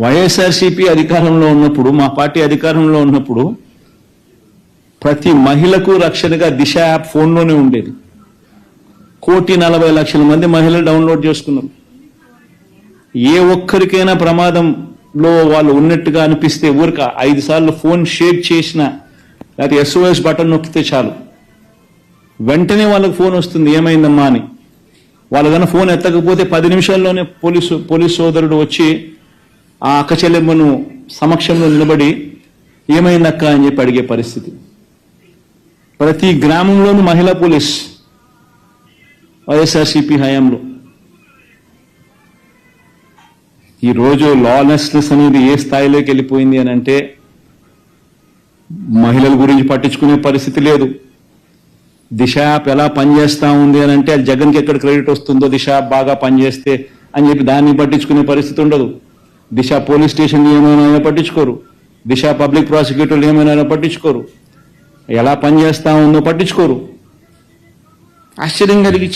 వైఎస్ఆర్సీపీ అధికారంలో ఉన్నప్పుడు మా పార్టీ అధికారంలో ఉన్నప్పుడు ప్రతి మహిళకు రక్షణగా దిశ యాప్ ఫోన్లోనే ఉండేది. కోటి నలభై లక్షల మంది మహిళలు డౌన్లోడ్ చేసుకున్నారు. ఏ ఒక్కరికైనా ప్రమాదంలో వాళ్ళు ఉన్నట్టుగా అనిపిస్తే ఊరిక ఐదు సార్లు ఫోన్ షేక్ చేసిన లేకపోతే ఎస్ఓఎస్ బటన్ నొక్కితే చాలు. వెంటనే వాళ్ళకి ఫోన్ వస్తుంది ఏమైందమ్మా అని. వాళ్ళు ఫోన్ ఎత్తకపోతే పది నిమిషాల్లోనే పోలీసు పోలీస్ సోదరుడు వచ్చి ఆ అక్క చెల్లెమ్మను సమక్షంలో నిలబడి ఏమైందక్క అని చెప్పి అడిగే పరిస్థితి. ప్రతి గ్రామంలోనూ మహిళా పోలీస్ వైఎస్ఆర్సీపీ హయాంలో. ఈ రోజు లాలెస్నెస్ అనేది ఏ స్థాయిలోకి వెళ్ళిపోయింది అని అంటే మహిళల గురించి పట్టించుకునే పరిస్థితి లేదు. దిశ యాప్ ఎలా పనిచేస్తా ఉంది అని అంటే జగన్కి ఎక్కడ క్రెడిట్ వస్తుందో దిశ యాప్ బాగా పనిచేస్తే అని చెప్పి దాన్ని పట్టించుకునే పరిస్థితి ఉండదు. దిశ పోలీస్ స్టేషన్ ఏమైనా పట్టించుకోరు. దిశ పబ్లిక్ ప్రాసిక్యూటర్లు ఏమైనా పట్టించుకోరు. ఎలా పనిచేస్తా ఉందో పట్టించుకోరు. ఆశ్చర్యం కలిగించే